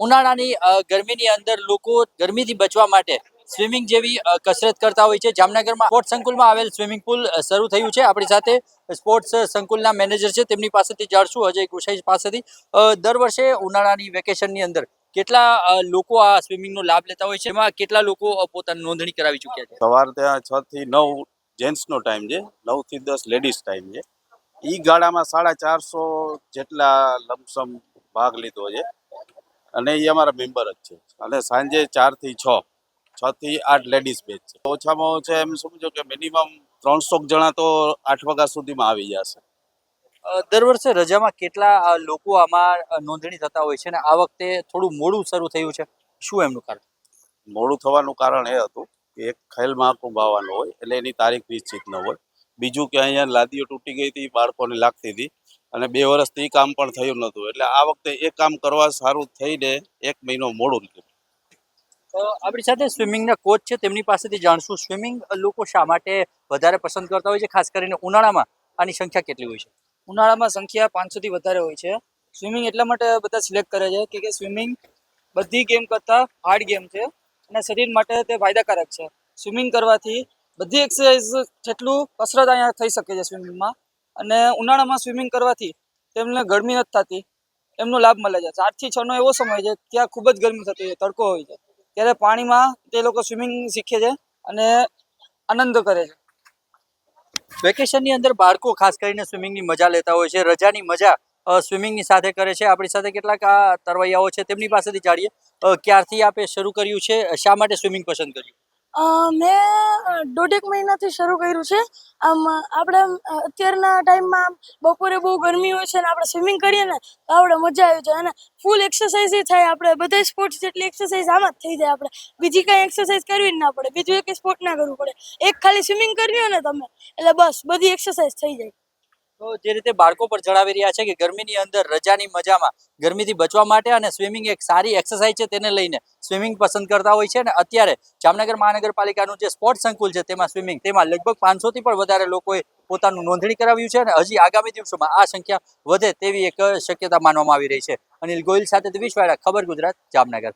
ઉનાળાની ગરમીની અંદર લોકો ગરમીથી બચવા માટે સ્વિમિંગ જેવી કસરત કરતા હોય છે. જામનગરમાં સ્પોર્ટ્સ સંકુલમાં આવેલ સ્વિમિંગ પુલ શરૂ થયું છે. આપણી સાથે સ્પોર્ટ્સ સંકુલના મેનેજર છે. તેમની પાસેથી જાણશું. અજય ગુસાઈ પાસેથી. દર વર્ષે ઉનાળાની વેકેશનની અંદર કેટલા લોકો આ સ્વિમિંગનો લાભ લેતા હોય છે? એમાં કેટલા લોકો પોતાની નોંધણી કરાવી ચૂક્યા છે? સવાર ત્યાં છ થી નવ જેન્ટ્સનો ટાઈમ છે. નવથી દસ લેડીઝ ટાઈમ છે. એ ગાળામાં સાડા ચારસો જેટલા લમસમ ભાગ લીધો છે. અને એ અમારા મેમ્બર જ છે. અને સાંજે ચારથી છ છ થી આઠ લેડીઝ બેચ છે. ઓછામાં ઓછા એમ સમજો કે મિનિમમ ત્રણસો જણા તો આઠ વાગ્યા સુધીમાં આવી જશે દર વર્ષે રજામાં કેટલા લોકો આમાં નોંધણી થતા હોય છે અને આ વખતે થોડું મોડું શરૂ થયું છે? શું એમનું કારણ? મોડું થવાનું કારણ એ હતું કે એક ખેલ મહાકુંભ આવવાનો હોય એટલે એની તારીખ નિશ્ચિત ન હોય. બીજું કે અહીંયા લાદીઓ તૂટી ગઈ હતી બાળકોને લાગતી હતી. અને બે વર્ષથી કામ પણ થયું નહોતું એટલે આ વખતે એ કામ કરવા સારું થઈને એક મહિનો મોડું નીકળ્યું. આપણી સાથે સ્વિમિંગના કોચ છે તેમની પાસેથી જાણશું સ્વિમિંગ લોકો શા માટે વધારે પસંદ કરતા હોય છે? ખાસ કરીને ઉનાળામાં આની સંખ્યા કેટલી હોય છે? ઉનાળામાં સંખ્યા પાંચસોથી વધારે હોય છે. સ્વિમિંગ એટલા માટે બધા સિલેક્ટ કરે છે કે કે સ્વિમિંગ બધી ગેમ કરતાં હાર્ડ ગેમ છે અને શરીર માટે તે ફાયદાકારક છે. સ્વિમિંગ કરવાથી બધી એક્સરસાઇઝ જેટલું કસરત અહીંયા થઈ શકે છે સ્વિમિંગમાં અને ઉનાળામાં સ્વિમિંગ કરવાથી તેમને ગરમી નથી થતી, એમનો લાભ મળે છે. ચારથી છનો એવો સમય છે ત્યાં ખૂબ જ ગરમી થતી હોય તડકો હોય છે. ત્યારે પાણીમાં તે લોકો સ્વિમિંગ શીખે છે અને આનંદ કરે છે. વેકેશનની અંદર બાળકો ખાસ કરીને સ્વિમિંગની મજા લેતા હોય છે, રજાની મજા સ્વિમિંગની સાથે કરે છે. આપણી સાથે કેટલાક, આ, તરવૈયાઓ છે, તેમની પાસેથી જાણીએ ક્યારથી આપે શરૂ કર્યું છે, શા માટે સ્વિમિંગ પસંદ કર્યું? મેં દોઢેક મહિનાથી શરૂ કર્યું છે. આમ આપણે અત્યારના ટાઈમમાં બપોરે બહુ ગરમી હોય છે અને આપણે સ્વિમિંગ કરીએ ને તો આપણે મજા આવી જાય અને ફૂલ એક્સરસાઇઝ થાય આપણે બધા સ્પોર્ટ્સ જેટલી એક્સરસાઇઝ આમાં જ થઈ જાય આપણે બીજી કાંઈ એક્સરસાઇઝ કરવી જ ના પડે. બીજું એક સ્પોર્ટ ના કરવું પડે. એક ખાલી સ્વિમિંગ કરવી હોય ને તમે, એટલે બસ બધી એક્સરસાઇઝ થઈ જાય. તો જે રીતે બાળકો પર જણાવી રહ્યા છે કે ગરમીની અંદર રજાની મજામાં ગરમીથી બચવા માટે અને સ્વિમિંગ એક સારી એક્સરસાઇઝ છે તેને લઈને સ્વિમિંગ પસંદ કરતા હોય છે અને અત્યારે જામનગર મહાનગરપાલિકાનું જે સ્પોર્ટ્સ સંકુલ છે તેમાં સ્વિમિંગ, તેમાં લગભગ પાંચસોથી પણ વધારે લોકોએ પોતાનું નોંધણી કરાવ્યું છે અને હજી આગામી દિવસોમાં આ સંખ્યા વધે તેવી એક શક્યતા માનવામાં આવી રહી છે. અનિલ ગોયલ સાથે દિવિશ વાળા ખબર ગુજરાત, જામનગર.